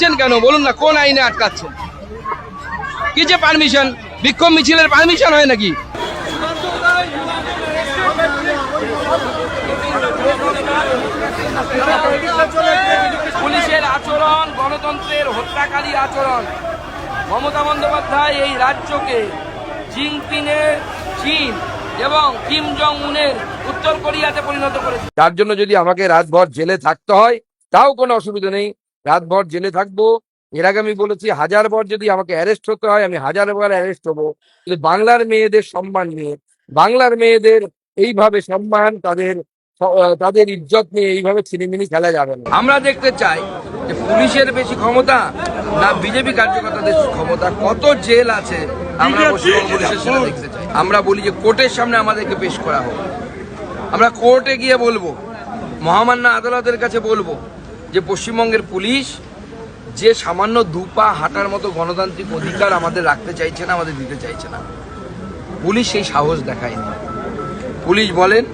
আটকাচ্ছেন কেন? বলুন না কোন আইনে আটকাচ্ছেন? কি যে পারমিশন বিক্ষোভ মিছিলের পারমিশন হয় নাকি? পুলিশের আচরণ গণতন্ত্রের হত্যাকারী আচরণ। মমতা বন্দ্যোপাধ্যায় এই রাজ্যকে জিনপিনের চীন এবং কিম জং উনের উত্তর কোরিয়াতে পরিণত করেছে। তার জন্য যদি আমাকে রাতভর জেলে থাকতে হয় তাও কোনো অসুবিধা নেই। রাতভর জেলে থাকব। এর আগে আমি বলেছি হাজার বার যদি আমাকে অ্যারেস্ট হতে হয় আমি হাজার বার অ্যারেস্ট হব। কিন্তু বাংলার মেয়েদের সম্মান নিয়ে বাংলার মেয়েদের এইভাবে সম্মান তাদের তাদের ইজ্জত নিয়ে এইভাবে ছিনিমিনি খেলা যাবে না। আমরা দেখতে চাই যে পুলিশের বেশি ক্ষমতা না বিজেপি কার্যকর্তাদের ক্ষমতা? কত জেল আছে? আমরা পুলিশের সেটা দেখতে চাই। আমরা বলি যে কোর্টের সামনে আমাদেরকে পেশ করা হোক। আমরা কোর্টে গিয়ে বলব মহামান্য আদালতের কাছে বলব যে পশ্চিমবঙ্গের পুলিশ যে সামান্য দুপা হাঁটার মতো গণতান্ত্রিক অধিকার আমাদের রাখতে চাইছে না, আমাদের দিতে চাইছে না। পুলিশ সেই সাহস দেখায়নি। পুলিশ বলেন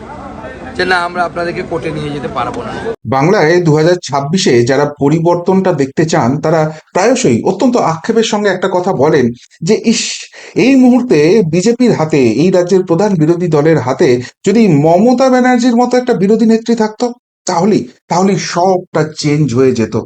যে, না, আমরা আপনাদেরকে কোর্টে নিয়ে যেতে পারব না। বাংলায় দু ছাব্বিশে যারা পরিবর্তনটা দেখতে চান, তারা প্রায়শই অত্যন্ত আক্ষেপের সঙ্গে একটা কথা বলেন যে, ইস, এই মুহূর্তে বিজেপির হাতে, এই রাজ্যের প্রধান বিরোধী দলের হাতে যদি মমতা ব্যানার্জির মতো একটা বিরোধী নেত্রী থাকতো তাহলেই তাহলেই সবটা চেঞ্জ হয়ে যেত।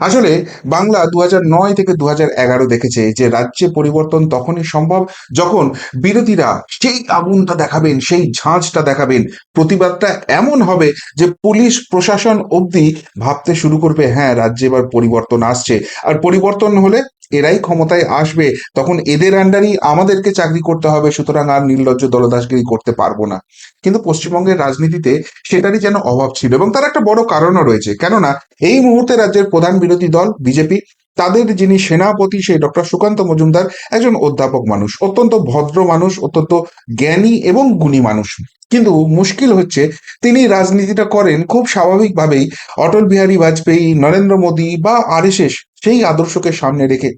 আসলে বাংলা দু নয় থেকে দু এগারো দেখেছে যে রাজ্যে পরিবর্তন তখনই সম্ভব যখন বিরোধীরা সেই আগুনটা দেখাবেন, সেই ঝাঁঝটা দেখাবেন। প্রতিবাদটা এমন হবে যে পুলিশ প্রশাসন অবধি ভাবতে শুরু করবে হ্যাঁ রাজ্যে এবার পরিবর্তন আসছে। আর পরিবর্তন হলে এরাই ক্ষমতায় আসবে, তখন এদের আন্ডারই আমাদেরকে চাকরি করতে হবে, সুতরাং আর নির্লজ্জ দলদাসগিরি করতে পারব না। কিন্তু পশ্চিমবঙ্গের রাজনীতিতে সেটারই যেন অভাব ছিল এবং তার একটা বড় কারণও রয়েছে। কেননা, এই মুহূর্তে রাজ্যের প্রধান বিরোধী দল, বিজেপি, তাদের যিনি সেনাপতি সেই ডক্টর সুকান্ত মজুমদার একজন অধ্যাপক মানুষ, অত্যন্ত ভদ্র মানুষ, অত্যন্ত জ্ঞানী এবং গুণী মানুষ। কিন্তু মুশকিল হচ্ছে, তিনি রাজনীতিটা করেন খুব স্বাভাবিকভাবেই। অটল বিহারী বাজপেয়ী, নরেন্দ্র মোদী বা আরএসএস সেই আদর্শকে সামনে রেখে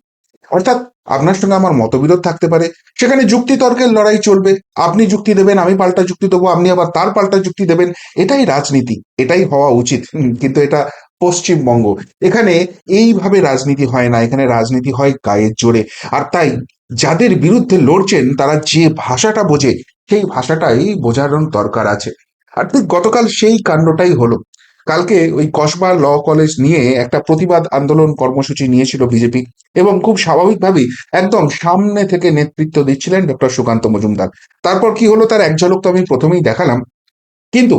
অর্থাৎ আপনার সঙ্গে আমার মতবিরোধ থাকতে পারে। সেখানে যুক্তিতর্কের লড়াই চলবে। আপনি যুক্তি দেবেন, আমি পাল্টা যুক্তি দেবো, আপনি আবার তার পাল্টা যুক্তি দেবেন। এটাই রাজনীতি, এটাই হওয়া উচিত। কিন্তু এটা পশ্চিমবঙ্গ। এখানে এইভাবে রাজনীতি হয় না। এখানে রাজনীতি হয় গায়ের জোরে। আর তাই যাদের বিরুদ্ধে লড়ছেন, তারা যে ভাষাটা বোঝে, সেই ভাষাটাই বোঝানোর দরকার আছে। আর ঠিক গতকাল সেই কাণ্ডটাই হলো। কালকে ওই কসবা ল কলেজ নিয়ে একটা প্রতিবাদ আন্দোলন কর্মসূচি নিয়েছিল বিজেপি এবং খুব স্বাভাবিকভাবেই একদম সামনে থেকে নেতৃত্ব দিচ্ছিলেন ডক্টর সুকান্ত মজুমদার। তারপর কি হলো তার এক ঝলক তো আমি প্রথমেই দেখালাম। কিন্তু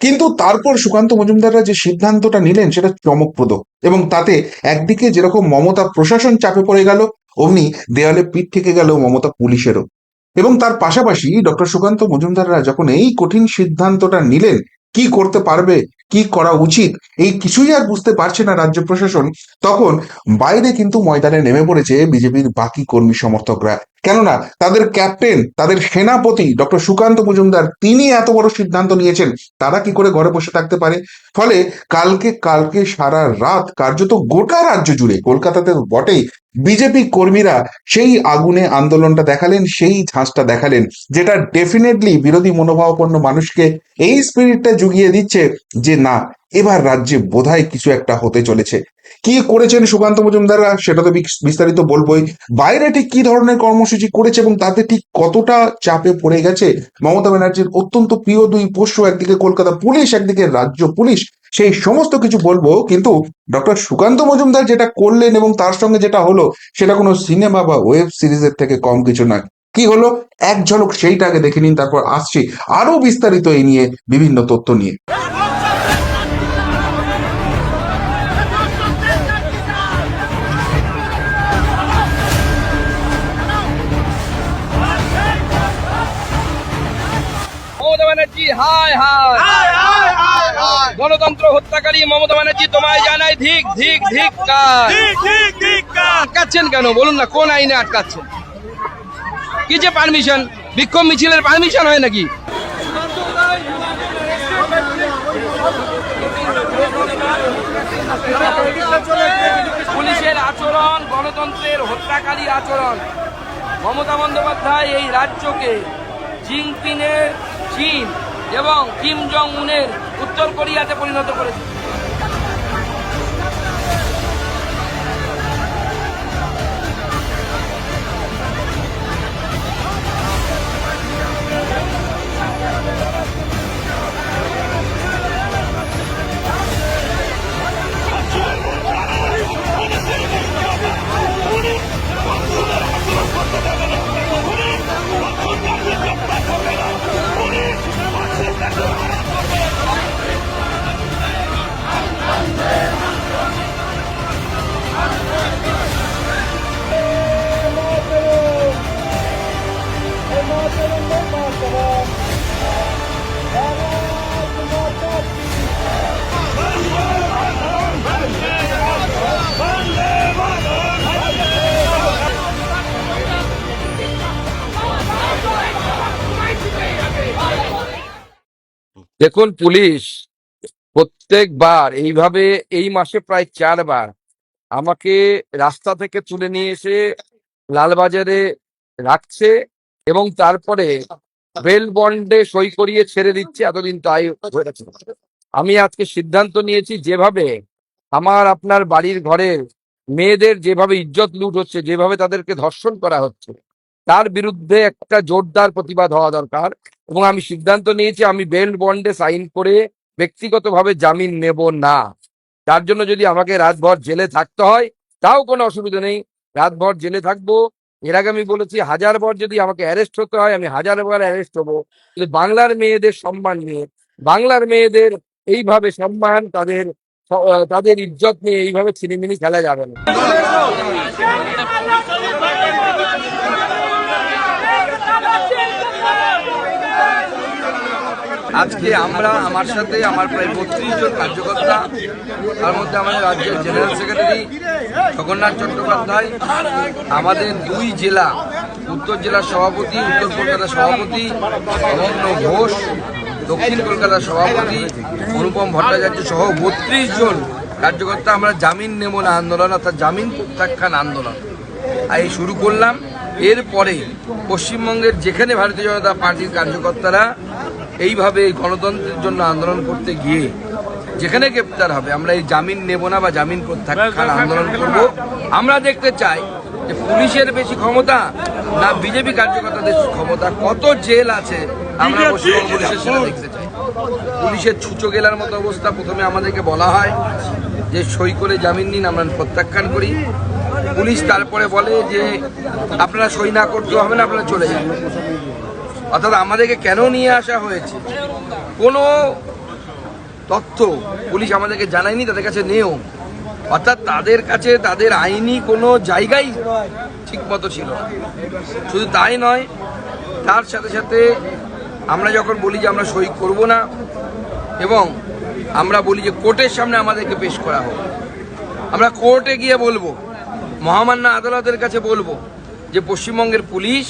কিন্তু তারপর সুকান্ত মজুমদাররা যে সিদ্ধান্তটা নিলেন সেটা চমকপ্রদ এবং তাতে একদিকে যেরকম মমতা প্রশাসন চাপে পড়ে গেল, অমনি দেওয়ালে পিঠ থেকে গেল মমতা পুলিশেরও। এবং তার পাশাপাশি ডক্টর সুকান্ত মজুমদাররা যখন এই কঠিন সিদ্ধান্তটা নিলেন, কি করতে পারবে কি করা উচিত? এই কিছুই আর বুঝতে পারছে না রাজ্য প্রশাসন। তখন বাইরে কিন্তু ময়দানে নেমে পড়েছে বিজেপির বাকি কর্মী সমর্থকরা। কেননা তাদের ক্যাপ্টেন, তাদের সেনাপতি ডক্টর সুকান্ত মজুমদার তিনি এত বড় সিদ্ধান্ত নিয়েছেন, তারা কি করে ঘরে বসে থাকতে পারে? ফলে কালকে কালকে সারা রাত কার্যত গোটা রাজ্য জুড়ে কলকাতাতে বটেই, বিজেপি কর্মীরা সেই আগুনে আন্দোলনটা দেখালেন, সেই ঝাঁজটা দেখালেন, যেটা ডেফিনেটলি বিরোধী মনোভাবাপন্ন মানুষকে এই স্পিরিটটা জুগিয়ে দিচ্ছে যে না, এবার রাজ্যে বোধহয় কিছু একটা হতে চলেছে। কি করেছেন সুকান্ত মজুমদাররা সেটা তো বিস- বিস্তারিত বলবোই। বাইরে ঠিক কি ধরনের কর্মসূচি করেছে এবং তাতে ঠিক কতটা চাপে পড়ে গেছে? মমতা ব্যানার্জির অত্যন্ত প্রিয় দুই পোষ্য, একদিকে কলকাতা পুলিশ, একদিকে রাজ্য পুলিশ, সেই সমস্ত কিছু বলব। কিন্তু ডক্টর সুকান্ত মজুমদার যেটা করলেন এবং তার সঙ্গে যেটা হলো, সেটা কোনো সিনেমা বা ওয়েব সিরিজের থেকে কম কিছু নয়। কি হলো? এক ঝলক সেইটাকে দেখে নিন, তারপর আসছি আরও বিস্তারিত এই নিয়ে বিভিন্ন তথ্য নিয়ে। হায় হায়। গণতন্ত্র হত্যাকারী মমতা ব্যানার্জি তোমায় জানাই ধিক ধিক ধিক আটকাচ্ছেন কেন? বলুন না কোন আইনে আটকাচ্ছেন? কি যে পারমিশন? বিক্ষোভ মিছিলের পারমিশন হয় নাকি? পুলিশের আচরণ গণতন্ত্রের হত্যাকারী আচরণ। মমতা বন্দ্যোপাধ্যায় এই রাজ্যকে জিনপিনের চীন এবং কিম জং উনের উত্তর কোরিয়াতে পরিণত করেছে দেখুন, পুলিশ প্রত্যেকবার এইভাবে এই মাসে প্রায় চারবার আমাকে রাস্তা থেকে তুলে নিয়ে এসে লালবাজারে রাখছে এবং তারপরে বেল বন্ডে সই করিয়ে ছেড়ে দিচ্ছে, এতদিন তাই হয়েছে আমি আজকে সিদ্ধান্ত নিয়েছি, যেভাবে আমার, আপনার বাড়ির ঘরের মেয়েদের যেভাবে ইজ্জত লুট হচ্ছে, যেভাবে তাদেরকে ধর্ষণ করা হচ্ছে তার বিরুদ্ধে একটা জোরদার প্রতিবাদ হওয়া দরকার এবং আমি সিদ্ধান্ত নিয়েছি, আমি বেল বন্ডে সাইন করে ব্যক্তিগতভাবে জামিন নেব না। তার জন্য যদি আমাকে রাতভর জেলে থাকতে হয়, তাও কোনো অসুবিধা নেই। রাতভর জেলে থাকব, এর আগে আমি বলেছি হাজার বার যদি আমাকে অ্যারেস্ট হতে হয়, আমি হাজার বার অ্যারেস্ট হব। কিন্তু বাংলার মেয়েদের সম্মান নিয়ে, বাংলার মেয়েদের এইভাবে সম্মান, তাদের তাদের ইজ্জত নিয়ে এইভাবে ছিনিমিনি খেলা যাবে না। আজকে আমরা আমার সাথে আমার প্রায় বত্রিশ জন কার্যকর্তা, তার মধ্যে আমাদের রাজ্যের জেনারেল সেক্রেটারি জগন্নাথ চট্টোপাধ্যায়, আমাদের দুই জেলা, উত্তর জেলার সভাপতি, উত্তর কলকাতার সভাপতি, অনন্য ঘোষ, দক্ষিণ কলকাতার সভাপতি, অনুপম ভট্টাচার্য সহ বত্রিশ জন কার্যকর্তা আমরা জামিন নেব না আন্দোলন, অর্থাৎ জামিন প্রত্যাখ্যান আন্দোলন। এই শুরু করলাম। এরপরে পশ্চিমবঙ্গের যেখানে ভারতীয় জনতা পার্টির কার্যকর্তারা এইভাবে গণতন্ত্রের জন্য আন্দোলন করতে গিয়ে যেখানে গ্রেপ্তার হবে আমরা এই জামিন নেব না বা জামিন প্রত্যাখ্যান আন্দোলন করব। আমরা দেখতে চাই যে পুলিশের বেশি ক্ষমতা না বিজেপি কার্যকর্তাদের ক্ষমতা। কত জেল আছে আমরা পশ্চিমবঙ্গ পুলিশের সেটা দেখতে চাই। পুলিশের ছুচো গেলার মতো অবস্থা প্রথমে আমাদেরকে বলা হয় যে সই করে জামিন নিন আমরা প্রত্যাখ্যান করি। পুলিশ তারপরে বলে যে আপনারা সই না করতে হবে না আপনারা চলে যান। অর্থাৎ আমাদেরকে কেন নিয়ে আসা হয়েছে কোনো তথ্য পুলিশ আমাদেরকে জানায়নি, তাদের কাছে নেও অর্থাৎ তাদের কাছে তাদের আইনি কোনো জায়গাই ঠিক মতো ছিল। শুধু তাই নয়, তার সাথে সাথে আমরা যখন বলি যে আমরা সই করব না, এবং আমরা বলি যে কোর্টের সামনে আমাদেরকে পেশ করা হোক, আমরা কোর্টে গিয়ে বলব, মহামান্য আদালতের কাছে বলব যে পশ্চিমবঙ্গের পুলিশ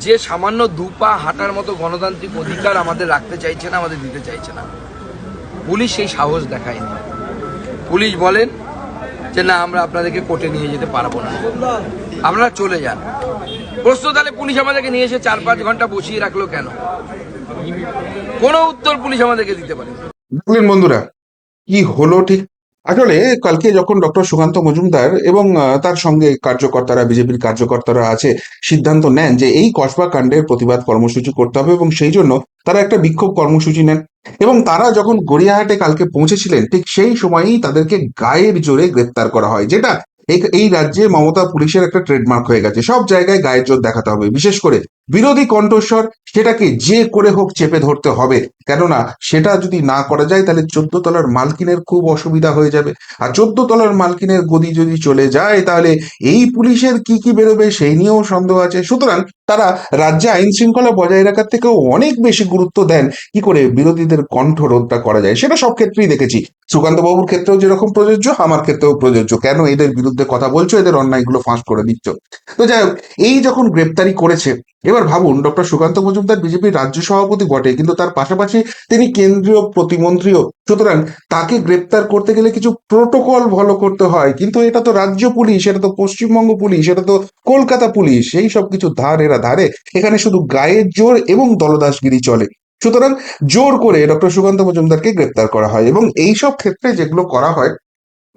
যে সামান্য দুপা হাঁটার মতো গণতান্ত্রিক অধিকার আমাদের রাখতে চাইছে না, আমাদের দিতে চাইছে না। পুলিশ সেই সাহস দেখায়নি। পুলিশ বলেন যে, না, আমরা আপনাদেরকে কোর্টে নিয়ে যেতে পারব না। আপনারা চলে যান। প্রশ্ন, তাহলে পুলিশ আমাদেরকে নিয়ে এসে চার পাঁচ ঘণ্টা বসিয়ে রাখল কেন? কোনো উত্তর পুলিশ আমাদেরকে দিতে পারে বন্ধুরা, কি হলো ঠিক আসলে কালকে যখন ডক্টর সুকান্ত মজুমদার এবং তার সঙ্গে কার্যকর্তারা, বিজেপির কার্যকর্তারা আছে, সিদ্ধান্ত নেন যে এই কসবা কাণ্ডের প্রতিবাদ কর্মসূচি করতে হবে এবং সেই জন্য তারা একটা বিক্ষোভ কর্মসূচি নেন। এবং তারা যখন গড়িয়াহাটে কালকে পৌঁছেছিলেন, ঠিক সেই সময়ই তাদেরকে গায়ের জোরে গ্রেপ্তার করা হয়, যেটা এই- রাজ্যে মমতা পুলিশের একটা ট্রেডমার্ক হয়ে গেছে। সব জায়গায় গায়ের জোর দেখাতে হবে, বিশেষ করে বিরোধী কণ্ঠস্বর সেটাকে যে করে হোক চেপে ধরতে হবে। কেননা সেটা যদি না করা যায়, তাহলে চোদ্দ তলার মালকিনের খুব অসুবিধা হয়ে যাবে। আর চোদ্দ তলার মালকিনের গদি যদি চলে যায়, তাহলে এই পুলিশের কি কি বেরোবে সেই নিয়েও সন্দেহ আছে। সুতরাং তারা রাজ্যে আইন শৃঙ্খলা বজায় রাখার থেকেও অনেক বেশি গুরুত্ব দেন। কি করে বিরোধীদের কণ্ঠ রোধটা করা যায়, সেটা সব ক্ষেত্রেই দেখেছি। সুকান্ত বাবুর ক্ষেত্রেও যেরকম প্রযোজ্য, আমার ক্ষেত্রেও প্রযোজ্য। কেন এদের বিরুদ্ধে কথা বলছো? এদের অন্যায়গুলো ফাঁস করে দিচ্ছ। তো যাই হোক, এই যখন গ্রেপ্তারি করেছে, এবার ভাবুন, ডক্টর সুকান্ত মজুমদার বিজেপির রাজ্য সভাপতি বটে, কিন্তু তার পাশাপাশি তিনি কেন্দ্রীয় প্রতিমন্ত্রীও। সুতরাং তাকে গ্রেপ্তার করতে গেলে কিছু প্রোটোকল ফলো করতে হয়। কিন্তু এটা তো রাজ্য পুলিশ, এটা তো পশ্চিমবঙ্গ পুলিশ, এটা তো কলকাতা পুলিশ এই সব কিছু ধার এরা ধারে এখানে শুধু গায়ের জোর এবং দলদাসগিরি চলে। সুতরাং জোর করে ডক্টর সুকান্ত মজুমদারকে গ্রেপ্তার করা হয় এবং এই সব ক্ষেত্রে যেগুলো করা হয়,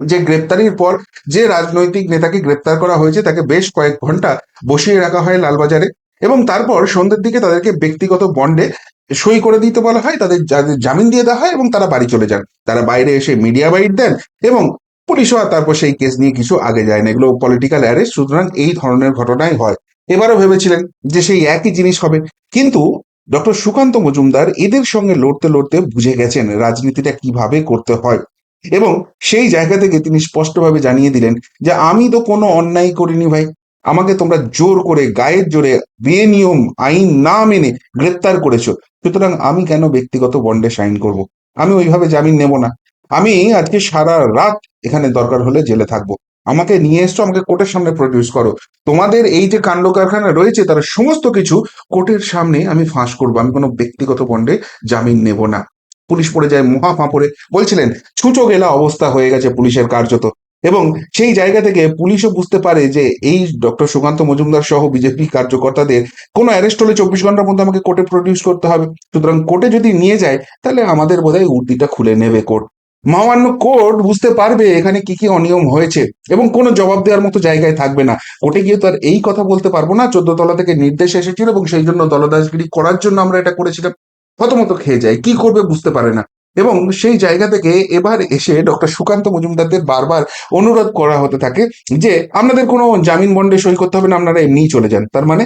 যে গ্রেপ্তারির পর যে রাজনৈতিক নেতাকে গ্রেপ্তার করা হয়েছে তাকে বেশ কয়েক ঘণ্টা বসিয়ে রাখা হয় লালবাজারে এবং তারপর সন্ধ্যের দিকে তাদেরকে ব্যক্তিগত বন্ডে সই করে দিতে বলা হয়, তাদের জামিন দিয়ে দেওয়া হয় এবং তারা বাড়ি চলে যান। তারা বাইরে এসে মিডিয়া বাইট দেন এবং পুলিশও তারপর সেই কেস নিয়ে কিছু আগে যায় না। এগুলো পলিটিক্যাল অ্যারেস্ট সুতরাং এই ধরনের ঘটনাই হয়। এবারও ভেবেছিলেন যে সেই একই জিনিস হবে। কিন্তু ডক্টর সুকান্ত মজুমদার এদের সঙ্গে লড়তে লড়তে বুঝে গেছেন রাজনীতিটা কীভাবে করতে হয়। এবং সেই জায়গা থেকে তিনি স্পষ্টভাবে জানিয়ে দিলেন যে, আমি তো কোনো অন্যায় করিনি ভাই। আমাকে তোমরা জোর করে, গায়ের জোরে, বেনিয়ম, আইন না মেনে গ্রেপ্তার করেছ। সুতরাং আমি কেন ব্যক্তিগত বন্ডে সাইন করব? আমি ওইভাবে জামিন নেব না। আমি আজকে সারা রাত এখানে দরকার হলে জেলে থাকব। আমাকে নিয়ে এসছো, আমাকে কোর্টের সামনে প্রডিউস করো। তোমাদের এই যে কাণ্ড কারখানা রয়েছে, তার সমস্ত কিছু কোর্টের সামনে আমি ফাঁস করব। আমি কোনো ব্যক্তিগত বন্ডে জামিন নেব না। পুলিশ পড়ে যায়, মহা ফাঁপড়ে। বলছিলেন, ছুঁচো গেলা অবস্থা হয়ে গেছে পুলিশের কার্যত। এবং সেই জায়গা থেকে পুলিশও বুঝতে পারে যে এই ডক্টর সুকান্ত মজুমদার সহ বিজেপি কার্যকর্তাদের কোনো অ্যারেস্ট হলে চব্বিশ ঘণ্টার মধ্যে আমাকে কোর্টে প্রডিউস করতে হবে। সুতরাং কোর্টে যদি নিয়ে যায়, তাহলে আমাদের বোধহয় উর্দিটা খুলে নেবে কোর্ট। মহামান্য কোর্ট বুঝতে পারবে এখানে কি কি অনিয়ম হয়েছে এবং কোনো জবাব দেওয়ার মতো জায়গায় থাকবে না। কোর্টে গিয়ে তো আর এই কথা বলতে পারব না, চোদ্দ তলা থেকে নির্দেশ এসেছিল এবং সেই জন্য দলদাসগিরি করার জন্য আমরা এটা করেছিলাম। প্রথমত খেয়ে যায়, কি করবে বুঝতে পারে না। এবং সেই জায়গা থেকে এবার এসে ডক্টর সুকান্ত মজুমদারদের বারবার অনুরোধ করা হতে থাকে যে, আপনাদের কোনো জামিন বন্ডে সই করতে হবে না, আপনারা এমনিই চলে যান। তার মানে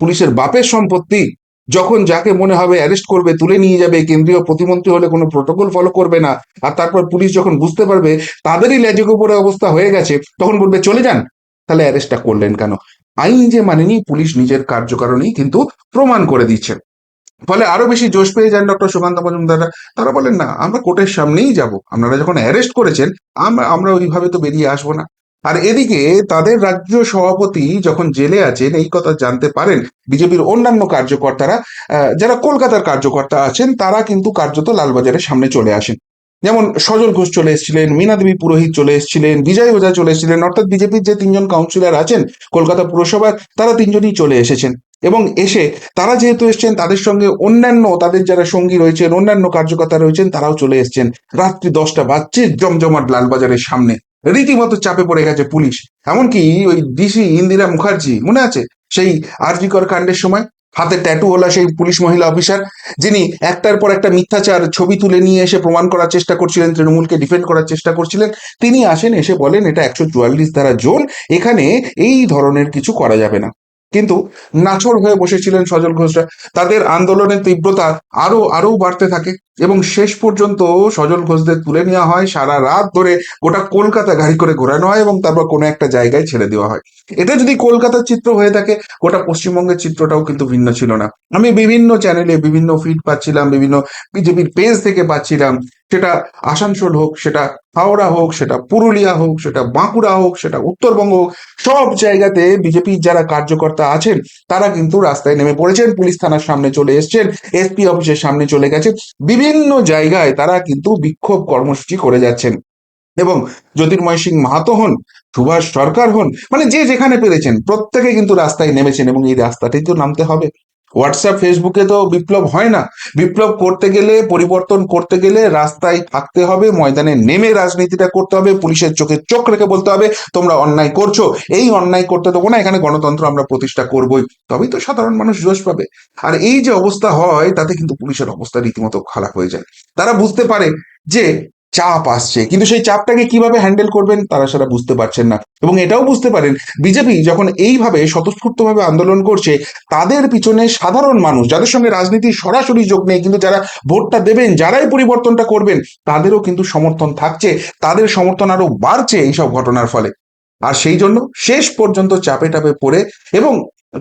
পুলিশের বাপের সম্পত্তি যখন যাকে মনে হবে অ্যারেস্ট করবে, তুলে নিয়ে যাবে, কেন্দ্রীয় প্রতিমন্ত্রী হলে কোনো প্রোটোকল ফলো করবে না, আর তারপর পুলিশ যখন বুঝতে পারবে তাদেরই লেজের উপরে অবস্থা হয়ে গেছে, তখন বলবে, চলে যান। তাহলে অ্যারেস্টটা করলেন কেন? আইন যে মানেনি, পুলিশ নিজের কার্যকারণেই কিন্তু প্রমাণ করে দিচ্ছে। ফলে আরও বেশি জোশ পেয়ে যান ডক্টর সুকান্ত মজুমদাররা তারা বলেন, না, আমরা কোর্টের সামনেই যাব। আপনারা যখন অ্যারেস্ট করেছেন, আমরা আমরা ওইভাবে তো বেরিয়ে আসব না। আর এদিকে তাদের রাজ্য সভাপতি যখন জেলে আছেন, এই কথা জানতে পারেন বিজেপির অন্যান্য কার্যকর্তারা যারা কলকাতার কার্যকর্তা আছেন, তারা কিন্তু কার্যত লালবাজারের সামনে চলে আসেন। যেমন সজল ঘোষ চলে এসেছিলেন, মীনা দেবী পুরোহিত চলে এসেছিলেন, বিজয় ওঝা চলে এসেছিলেন, অর্থাৎ বিজেপির যে তিনজন কাউন্সিলর আছেন কলকাতা পুরসভার, তারা তিনজনই চলে এসেছেন। এবং এসে তারা যেহেতু এসছেন, তাদের সঙ্গে অন্যান্য তাদের যারা সঙ্গী রয়েছেন, অন্যান্য কার্যকর্তা রয়েছেন, তারাও চলে এসছেন। রাত্রি দশটা বাজছে, জমজমাট লালবাজারের সামনে। রীতিমতো চাপে পড়ে গেছে পুলিশ। এমনকি ওই ডিসি ইন্দিরা মুখার্জি, মনে আছে? সেই আরজিকর কাণ্ডের সময় হাতে ট্যাটুওয়ালা সেই পুলিশ মহিলা অফিসার যিনি একটার পর একটা মিথ্যাচার ছবি তুলে নিয়ে এসে প্রমাণ করার চেষ্টা করছিলেন, তৃণমূলকে ডিফেন্ড করার চেষ্টা করছিলেন। তিনি আসেন, এসে বলেন, এটা একশো চুয়াল্লিশ ধারা জোন, এখানে এই ধরনের কিছু করা যাবে না। কিন্তু নাছর হয়ে বসেছিলেন সজল ঘোষরা। তাদের আন্দোলনের তীব্রতা আরও আরও বাড়তে থাকে। এবং শেষ পর্যন্ত সজল ঘোষদের তুলে নেওয়া হয়। সারা রাত ধরে গোটা কলকাতা গাড়ি করে ঘোরানো হয় এবং তারপর কোনো একটা জায়গায় ছেড়ে দেওয়া হয়। এটা যদি কলকাতার চিত্র হয়ে থাকে, গোটা পশ্চিমবঙ্গের চিত্রটাও কিন্তু ভিন্ন ছিল না। আমি বিভিন্ন চ্যানেলে বিভিন্ন ফিড পাচ্ছিলাম, বিভিন্ন বিজেপির পেজ থেকে পাচ্ছিলাম। সেটা আসানসোল হোক, সেটা হাওড়া হোক, সেটা পুরুলিয়া হোক, সেটা বাঁকুড়া হোক, সেটা উত্তরবঙ্গ হোক, সব জায়গাতে বিজেপির যারা কার্যকর্তা আছেন, তারা কিন্তু রাস্তায় নেমে পড়েছেন। পুলিশ থানার সামনে চলে এসছেন এসপি অফিসের সামনে চলে গেছে বিভিন্ন জায়গায় তারা কিন্তু বিক্ষোভ কর্মসূচি করে যাচ্ছেন। এবং জ্যোতির্ময় সিং মাহাতো হন, সুভাষ সরকার হন মানে যে যেখানে পেরেছেন, প্রত্যেকে কিন্তু রাস্তায় নেমেছেন এবং এই রাস্তাতেই তো নামতে হবে। হোয়াটসঅ্যাপ ফেসবুকে তো বিপ্লব হয় না। বিপ্লব করতে গেলে, পরিবর্তন করতে গেলে রাস্তায় থাকতে হবে, ময়দানে নেমে রাজনীতিটা করতে হবে, পুলিশের চোখে চোখ রেখে বলতে হবে, তোমরা অন্যায় করছ। এই অন্যায় করতে দেবো না, এখানে গণতন্ত্র আমরা প্রতিষ্ঠা করবই। তবেই তো সাধারণ মানুষ জোশ পাবে। আর এই যে অবস্থা হয়, তাতে কিন্তু পুলিশের অবস্থা রীতিমতো খারাপ হয়ে যায়। তারা বুঝতে পারে যে চাপ আসছে। কিন্তু সেই চাপটাকে কীভাবে হ্যান্ডেল করবেন তারা সেটা বুঝতে পারছেন না। এবং এটাও বুঝতে পারেন, বিজেপি যখন এইভাবে স্বতঃস্ফূর্তভাবে আন্দোলন করছে, তাদের পিছনে সাধারণ মানুষ, যাদের সঙ্গে রাজনীতির সরাসরি যোগ নেই, কিন্তু যারা ভোটটা দেবেন, যারাই পরিবর্তনটা করবেন, তাদেরও কিন্তু সমর্থন থাকছে, তাদের সমর্থন আরও বাড়ছে এইসব ঘটনার ফলে। আর সেই জন্য শেষ পর্যন্ত চাপে টাপে পড়ে এবং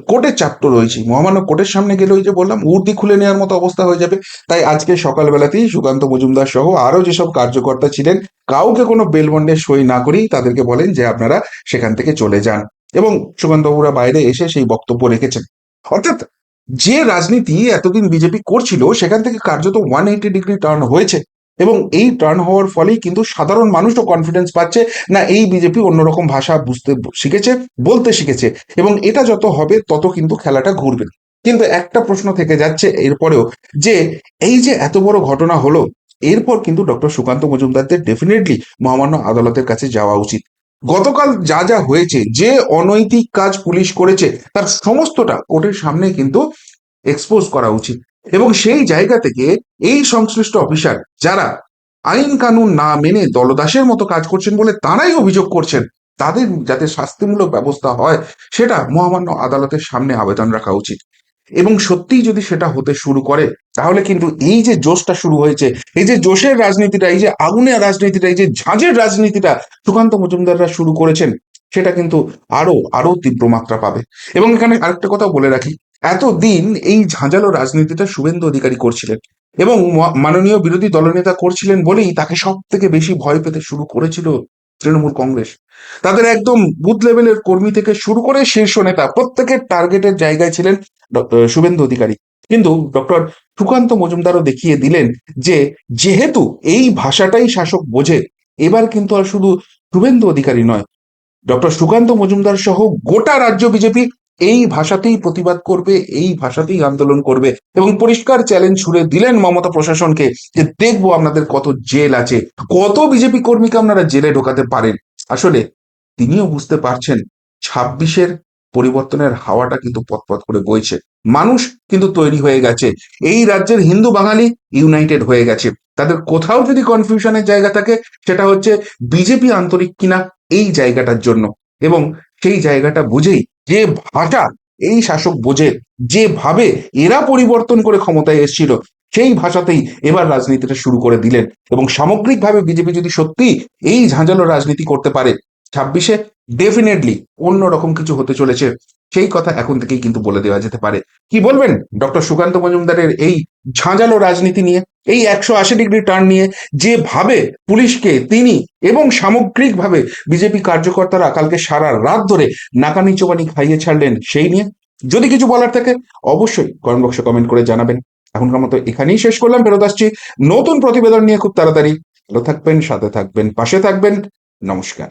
কোর্টের চাপ তো রয়েছে মহামান্য কোর্টের সামনে গেলে ওই যে বললাম উর্দি খুলে নেওয়ার মতো অবস্থা হয়ে যাবে। তাই আজকে সকালবেলাতেই সুকান্ত মজুমদার সহ আরও যেসব কার্যকর্তা ছিলেন, কাউকে কোনো বেলবন্ডে সই না করেই তাদেরকে বলেন যে আপনারা সেখান থেকে চলে যান। এবং সুকান্তবাবুরা বাইরে এসে সেই বক্তব্য রেখেছেন। অর্থাৎ যে রাজনীতি এতদিন বিজেপি করছিল, সেখান থেকে কার্যত ওয়ান এইটি ডিগ্রি টার্ন হয়েছে। এবং এই টার্ন হওয়ার ফলেই কিন্তু সাধারণ মানুষও কনফিডেন্স পাচ্ছে। না, এই বিজেপি অন্যরকম ভাষা বুঝতে শিখেছে, বলতে শিখেছে এবং এটা যত হবে, তত কিন্তু খেলাটা ঘুরবে। কিন্তু একটা প্রশ্ন থেকে যাচ্ছে এরপরেও যে, এই যে এত বড় ঘটনা হলো, এরপর কিন্তু ডক্টর সুকান্ত মজুমদারদের ডেফিনেটলি মহামান্য আদালতের কাছে যাওয়া উচিত। গতকাল যা যা হয়েছে, যে অনৈতিক কাজ পুলিশ করেছে, তার সমস্তটা কোর্টের সামনে কিন্তু এক্সপোজ করা উচিত। এবং সেই জায়গা থেকে এই সংশ্লিষ্ট অফিসার যারা আইন কানুন না মেনে দলদাসের মতো কাজ করছেন বলে তারাই অভিযোগ করছেন, তাদের যাতে শাস্তিমূলক ব্যবস্থা হয়, সেটা মহামান্য আদালতের সামনে আবেদন রাখা উচিত। এবং সত্যিই যদি সেটা হতে শুরু করে, তাহলে কিন্তু এই যে জোশটা শুরু হয়েছে, এই যে জোশের রাজনীতিটা, এই যে আগুনের রাজনীতিটা, এই যে ঝাঁঝের রাজনীতিটা সুকান্ত মজুমদাররা শুরু করেছেন, সেটা কিন্তু আরও আরও তীব্র মাত্রা পাবে। এবং এখানে আরেকটা কথা বলে রাখি এতদিন এই ঝাঁঝালো রাজনীতিটা শুভেন্দু অধিকারী করছিলেন এবং মাননীয় বিরোধী দলনেতা করছিলেন বলেই তাকে সব থেকে বেশি ভয় পেতে শুরু করেছিল তৃণমূল কংগ্রেস। তাদের একদম বুথ লেভেলের কর্মী থেকে শুরু করে শীর্ষ নেতা প্রত্যেকের টার্গেটের জায়গায় ছিলেন শুভেন্দু অধিকারী। কিন্তু ডক্টর সুকান্ত মজুমদারও দেখিয়ে দিলেন যে, যেহেতু এই ভাষাটাই শাসক বোঝে, এবার কিন্তু আর শুধু শুভেন্দু অধিকারী নয়। ডক্টর সুকান্ত মজুমদার সহ গোটা রাজ্য বিজেপি এই ভাষাতেই প্রতিবাদ করবে, এই ভাষাতেই আন্দোলন করবে এবং পরিষ্কার চ্যালেঞ্জ ছুড়ে দিলেন মমতা প্রশাসনকে যে দেখব আপনাদের কত জেল আছে, কত বিজেপি কর্মীকে আপনারা জেলে ঢোকাতে পারেন। আসলে তিনিও বুঝতে পারছেন, ছাব্বিশের পরিবর্তনের হাওয়াটা কিন্তু পথপথ করে বইছে। মানুষ কিন্তু তৈরি হয়ে গেছে। এই রাজ্যের হিন্দু বাঙালি ইউনাইটেড হয়ে গেছে। তাদের কোথাও যদি কনফিউশনের জায়গা থাকে, সেটা হচ্ছে বিজেপি আন্তরিক কিনা, এই জায়গাটার জন্য। এবং সেই জায়গাটা বুঝেই যে ভাষা এই শাসক বোঝে যেভাবে এরা পরিবর্তন করে ক্ষমতায় এসেছিল, সেই ভাষাতেই এবার রাজনীতিটা শুরু করে দিলেন। এবং সামগ্রিকভাবে বিজেপি যদি সত্যি এই ঝাঁঝালো রাজনীতি করতে পারে, ছাব্বিশে ডেফিনেটলি অন্যরকম কিছু হতে চলেছে, সেই কথা এখন থেকেই কিন্তু বলে দেওয়া যেতে পারে। কি বলবেন ডক্টর সুকান্ত মজুমদারের এই ঝাঁঝালো রাজনীতি নিয়ে? এই একশো আশি ডিগ্রি টার্ন নিয়ে যেভাবে পুলিশকে তিনি এবং সামগ্রিকভাবে বিজেপি কার্যকর্তারা কালকে সারা রাত ধরে নাকানি চোবানি খাইয়ে ছাড়লেন সেই নিয়ে। যদি কিছু বলার থাকে, অবশ্যই কমেন্ট বক্সে কমেন্ট করে জানাবেন। এখনকার মতো এখানেই শেষ করলাম, ফেরত আসছি নতুন প্রতিবেদন নিয়ে খুব তাড়াতাড়ি। ভালো থাকবেন, সাথে থাকবেন, পাশে থাকবেন। নমস্কার।